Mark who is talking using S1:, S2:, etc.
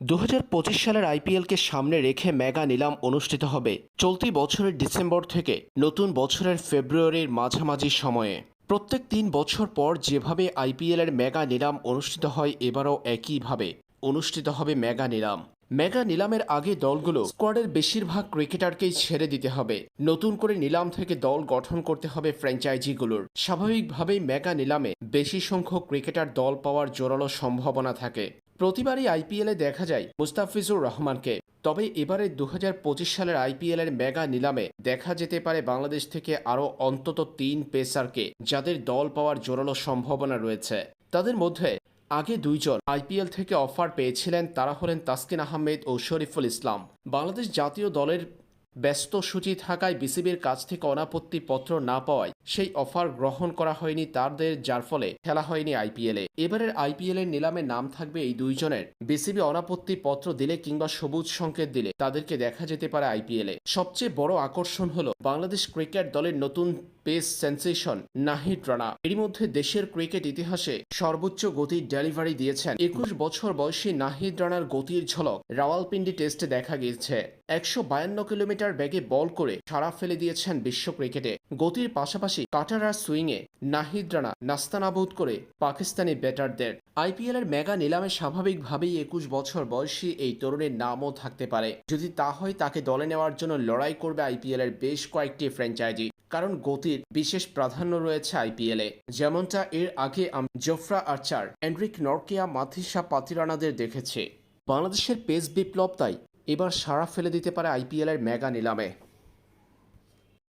S1: দু হাজার পঁচিশ সালের আইপিএলকে সামনে রেখে মেগা নিলাম অনুষ্ঠিত হবে চলতি বছরের ডিসেম্বর থেকে নতুন বছরের ফেব্রুয়ারির মাঝামাঝি সময়ে। প্রত্যেক তিন বছর পর যেভাবে আইপিএলের মেগা নিলাম অনুষ্ঠিত হয়, এবারও একইভাবে অনুষ্ঠিত হবে মেগা নিলাম। মেগা নিলামের আগে দলগুলো স্কোয়াডের বেশিরভাগ ক্রিকেটারকেই ছেড়ে দিতে হবে। নতুন করে নিলাম থেকে দল গঠন করতে হবে ফ্র্যাঞ্চাইজিগুলোর। স্বাভাবিকভাবেই মেগা নিলামে বেশি সংখ্যক ক্রিকেটার দল পাওয়ার জোরালো সম্ভাবনা থাকে। প্রতিবারই আইপিএলে দেখা যায় মুস্তাফিজুর রহমানকে। তবে এবারে দু হাজার পঁচিশ সালের আইপিএল এর মেগা নিলামে দেখা যেতে পারে বাংলাদেশ থেকে আরও অন্তত তিন পেসারকে, যাদের দল পাওয়ার জোরালো সম্ভাবনা রয়েছে। তাদের মধ্যে আগে দুইজন আইপিএল থেকে অফার পেয়েছিলেন, তারা হলেন তাসকিন আহমেদ ও শরীফুল ইসলাম। বাংলাদেশ জাতীয় দলের ব্যস্ত সূচি থাকায় বিসিবির কাছ থেকে অনাপত্তি পত্র না পাওয়ায় সেই অফার গ্রহণ করা হয়নি তাদের, যার ফলে খেলা হয়নি আইপিএলে। এবারের আইপিএল এর নিলামে নাম থাকবে এই দুইজনের। বিসিবি অনাপত্তি পত্র দিলে কিংবা সবুজ সংকেত দিলে তাদেরকে দেখা যেতে পারে আইপিএলে। সবচেয়ে বড় আকর্ষণ হলো বাংলাদেশ ক্রিকেট দলের নতুন পেস সেন্সেশন নাহিদ রানা এরই মধ্যে দেশের ক্রিকেট ইতিহাসে সর্বোচ্চ গতির ডেলিভারি দিয়েছেন। একুশ বছর বয়সী নাহিদ রানার গতির ঝলক রাওয়ালপিন্ডি টেস্টে দেখা গিয়েছে। একশো বায়ান্ন কিলোমিটার ব্যাগে বল করে সারা ফেলে দিয়েছেন বিশ্ব ক্রিকেটে গতির পাশাপাশি কাটার আর সুইংয়ে নাহিদ রানা নাস্তানাবুদ করে পাকিস্তানি ব্যাটারদের আইপিএল এর মেগা নিলামে স্বাভাবিকভাবেই একুশ বছর বয়সী এই তরুণের নামও থাকতে পারে। যদি তা হয়, তাকে দলে নেওয়ার জন্য লড়াই করবে আইপিএল এর বেশ কয়েকটি ফ্র্যাঞ্চাইজি কারণ গতির বিশেষ প্রাধান্য রয়েছে আইপিএলে। যেমনটা এর আগে আমি Jofra Archer Anrich Nortje Matheesha পাতিরানাদের দেখেছে। বাংলাদেশের পেস বিপ্লব তাই এবার সাড়া ফেলে দিতে পারে আইপিএলের মেগা নিলামে।